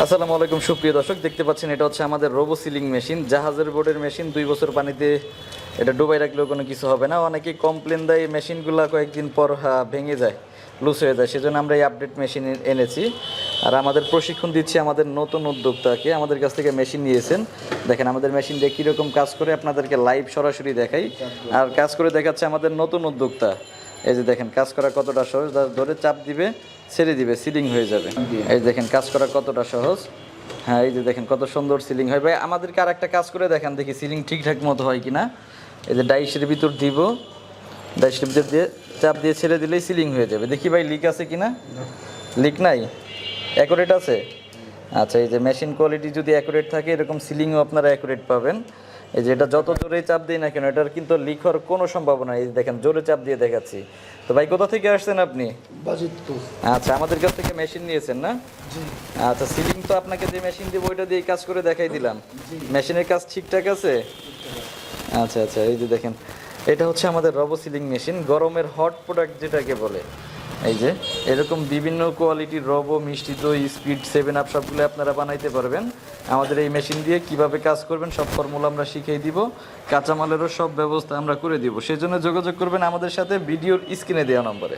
আসসালামু আলাইকুম, সুপ্রিয় দর্শক। দেখতে পাচ্ছেন, এটা হচ্ছে আমাদের রোবো সিলিং মেশিন জাহাজের বোর্ডের মেশিন দুই বছর পানিতে এটা ডুবাই রাখলেও কোনো কিছু হবে না। অনেকেই কমপ্লেন দেয় মেশিনগুলো কয়েকদিন পর ভেঙে যায় লুজ হয়ে যায়। সেজন্য আমরা এই আপডেট মেশিন এনেছি। আর আমাদের প্রশিক্ষণ দিচ্ছি আমাদের নতুন উদ্যোক্তাকে, আমাদের কাছ থেকে মেশিন নিয়েছেন। দেখেন, আমাদের মেশিন দিয়ে কীরকম কাজ করে আপনাদেরকে লাইভ সরাসরি দেখাই। আর কাজ করে দেখাচ্ছে আমাদের নতুন উদ্যোক্তা। এই যে দেখেন, কাজ করা কতটা সহজ, ধরে চাপ দিবে। ছেড়ে দিবে সিলিং হয়ে যাবে। এই দেখেন কাজ করা কতটা সহজ। হ্যাঁ এই যে দেখেন কত সুন্দর সিলিং হয়। ভাই আমাদেরকে আর একটা কাজ করে দেখান দেখি সিলিং ঠিকঠাক মতো হয় কিনা। এই যে ডাইসের ভিতর দিব ডাইসের ভিতর দিয়ে চাপ দিয়ে ছেড়ে দিলেই সিলিং হয়ে যাবে। দেখি ভাই লিক আছে কিনা? লিক নাই? অ্যাকুরেট আছে? আচ্ছা এই যে মেশিন কোয়ালিটি যদি অ্যাকুরেট থাকে এরকম সিলিংও আপনারা অ্যাকুরেট পাবেন। এই যে এটা যত জোরে চাপ দিই না কেন এটার কিন্তু লিক হওয়ার কোনো সম্ভাবনা। এই দেখেন জোরে চাপ দিয়ে দেখাচ্ছি। তো ভাই কোথা থেকে আসছেন আপনি? আচ্ছা আমাদের কাছ থেকে মেশিন নিয়েছেন না? আচ্ছা সিলিং তো আপনাকে যে মেশিন দিব ওইটা দিয়ে কাজ করে দেখাই দিলাম। মেশিনের কাজ ঠিকঠাক আছে? আচ্ছা আচ্ছা এই যে দেখেন এটা হচ্ছে আমাদের রবো সিলিং মেশিন গরমের হট প্রোডাক্ট যেটাকে বলে। এই যে, এরকম বিভিন্ন কোয়ালিটির রবো, মিষ্টি দই, স্পিড সেভেন আপ সবগুলো আপনারা বানাইতে পারবেন। আমাদের এই মেশিন দিয়ে কীভাবে কাজ করবেন সব ফর্মুলা আমরা শিখিয়ে দিব। কাঁচামালেরও সব ব্যবস্থা আমরা করে দিব। সেজন্য যোগাযোগ করবেন আমাদের সাথে, ভিডিওর স্ক্রিনে দেওয়া নম্বরে।